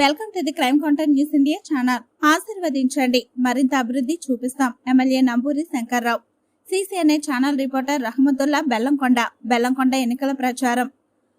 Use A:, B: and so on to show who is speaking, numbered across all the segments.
A: Welcome to the crime counter news India channel. ఆశీర్వదించండి. మరింత అభివృద్ధి చూపిస్తాం. MLA Namburi Shankar Rao. CCNA channel reporter Rahamatullah Bellamkonda. Bellamkonda ఎన్నికల ప్రచారం.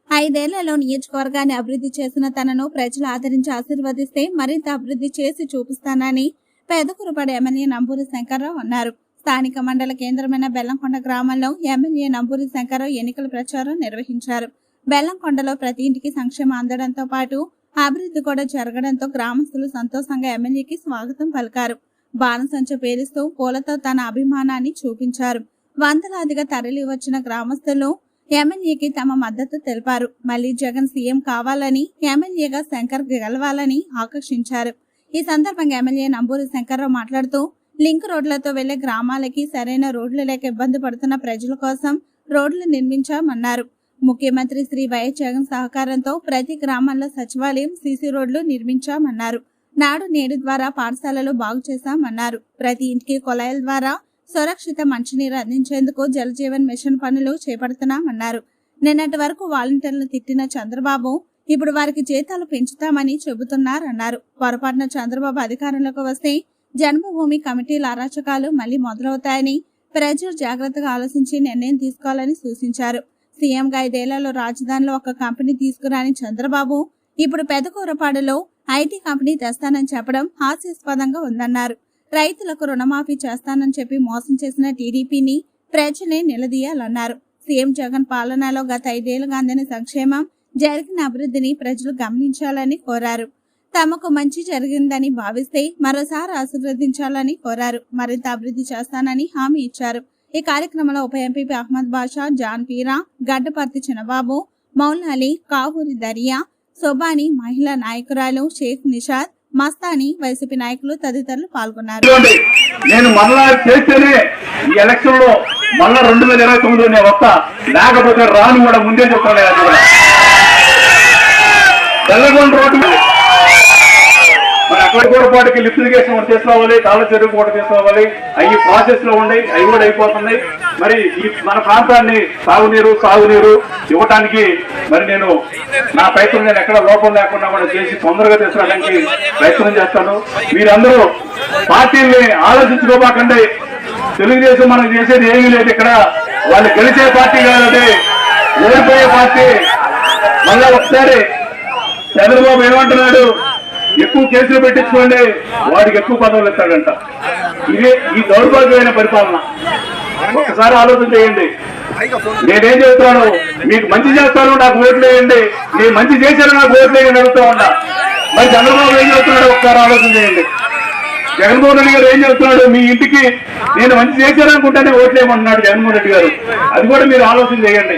A: ఐదేళ్ళలో నియోజకవర్గాన్ని అభివృద్ధి చేసిన తనను ప్రజలు ఆదరించి ఆశీర్వదిస్తే మరింత అభివృద్ధి చేసి చూపిస్తానని పెదకురపడి ఎమ్మెల్యే నంబూరి శంకర్రావు అన్నారు. స్థానిక మండల కేంద్రమైన బెల్లంకొండ గ్రామంలో ఎమ్మెల్యే నంబూరి శంకర్రావు ఎన్నికల ప్రచారం నిర్వహించారు. బెల్లంకొండలో ప్రతి ఇంటికి సంక్షేమం అందడంతో పాటు అభివృద్ధి కూడా జరగడంతో గ్రామస్తులు సంతోషంగా ఎమ్మెల్యేకి స్వాగతం పలికారు. బాణసంచ పేలుస్తూ పూలతో తన అభిమానాన్ని చూపించారు. వందలాదిగా తరలి వచ్చిన గ్రామస్తులు ఎమ్మెల్యేకి తమ మద్దతు తెలిపారు. మళ్ళీ జగన్ సీఎం కావాలని ఎమ్మెల్యేగా శంకర్ గెలవాలని ఆకర్షించారు. ఈ సందర్భంగా ఎమ్మెల్యే నంబూరి శంకర్రావు మాట్లాడుతూ లింక్ రోడ్లతో వెళ్ళే గ్రామాలకి సరైన రోడ్లు లేక ఇబ్బంది పడుతున్న ప్రజల కోసం రోడ్లు నిర్మించామన్నారు. ముఖ్యమంత్రి శ్రీ వైఎస్ జగన్ సహకారంతో ప్రతి గ్రామంలో సచివాలయం సీసీ రోడ్లు నిర్మించామన్నారు. నాడు నేడు ద్వారా పాఠశాలలు బాగు చేశామన్నారు. ప్రతి ఇంటికి కొలాయిల ద్వారా సురక్షిత మంచినీరు అందించేందుకు జలజీవన్ మిషన్ పనులు చేపడుతున్నామన్నారు. నిన్నటి వరకు వాలంటీర్లు తిట్టిన చంద్రబాబు ఇప్పుడు వారికి జీతాలు పెంచుతామని చెబుతున్నారన్నారు. పొరపాటున చంద్రబాబు అధికారంలోకి వస్తే జన్మభూమి కమిటీల అరాచకాలు మళ్ళీ మొదలవుతాయని ప్రజలు జాగ్రత్తగా ఆలోచించి నిర్ణయం తీసుకోవాలని సూచించారు. సీఎంగా ఐదేళ్ళలో రాజధానిలో ఒక కంపెనీ తీసుకురాని చంద్రబాబు ఇప్పుడు పెదకూరపాడులో ఐటీ కంపెనీ తెస్తానని చెప్పడం హాస్యాస్పదంగా ఉందన్నారు. రైతులకు రుణమాఫీ చేస్తానని చెప్పి మోసం చేసిన టీడీపీని ప్రజలే నిలదీయాలన్నారు. సీఎం జగన్ పాలనలో గత ఐదేళ్ళుగా అందిన సంక్షేమం జరిగిన అభివృద్ధిని ప్రజలు గమనించాలని కోరారు. తమకు మంచి జరిగిందని భావిస్తే మరోసారి ఆశీర్వదించాలని కోరారు. మరింత అభివృద్ధి చేస్తానని హామీ ఇచ్చారు. ఈ కార్యక్రమంలో ఉప ఎంపీపీ అహ్మద్ బాషా జాన్ పీరా గడ్డపర్తి చిన్నబాబు మౌలాలి కావూరి దరియా సొబాని మహిళా నాయకురాలు షేక్ నిషాద్ మస్తాని వైసీపీ నాయకులు తదితరులు పాల్గొన్నారు.
B: నేను మళ్ళా చేస్తేనే ఈ ఎలక్షన్లో మళ్ళా రెండు వేల ఇరవై తొమ్మిదిలో నేను వస్తా. లేకపోతే రాను కూడా ముందే చెప్తాను తెల్లగొండ రోడ్డు మరి అక్కడ కూడపాటికి లిఫ్ట్ ఇరిగేషన్ ఒకటి తీసుకోవాలి తాళ చెరువు కూడా తీసుకోవాలి అవి ప్రాసెస్లో ఉన్నాయి అవి కూడా అయిపోతున్నాయి మరి ఈ మన ప్రాంతాన్ని సాగునీరు సాగునీరు ఇవ్వటానికి మరి నేను నా ప్రయత్నం నేను ఎక్కడ లోపం లేకుండా కూడా చేసి తొందరగా తీసుకురావడానికి ప్రయత్నం చేస్తాను. మీరందరూ పార్టీల్ని ఆలోచించుకోబాకండి తెలుగుదేశం మనం చేసేది ఏమీ లేదు ఇక్కడ. వాళ్ళు గెలిచే పార్టీ కాదండి. ఓడిపోయే పార్టీ. మళ్ళా ఒకసారి చంద్రబాబు ఏమంటున్నాడు? ఎక్కువ కేసులు పెట్టించుకోండి. వాడికి ఎక్కువ పదవులు ఇస్తాడంట. ఇదే ఈ దౌర్భాగ్యమైన పరిపాలన. ఒకసారి ఆలోచన చేయండి. నేనేం చెప్తాను మీకు మంచి చేస్తాను నాకు ఓట్లు వేయండి. నేను మంచి చేశాను నాకు ఓట్లు వేయండి అడుగుతా ఉన్నా. మరి చంద్రబాబు ఏం చెప్తున్నాడు ఒకసారి ఆలోచన చేయండి. జగన్మోహన్ రెడ్డి గారు ఏం చెప్తున్నాడు మీ ఇంటికి నేను మంచి చేశాను అనుకుంటానే ఓట్లు వేయమంటున్నాడు జగన్మోహన్ రెడ్డి గారు. అది కూడా మీరు ఆలోచన చేయండి.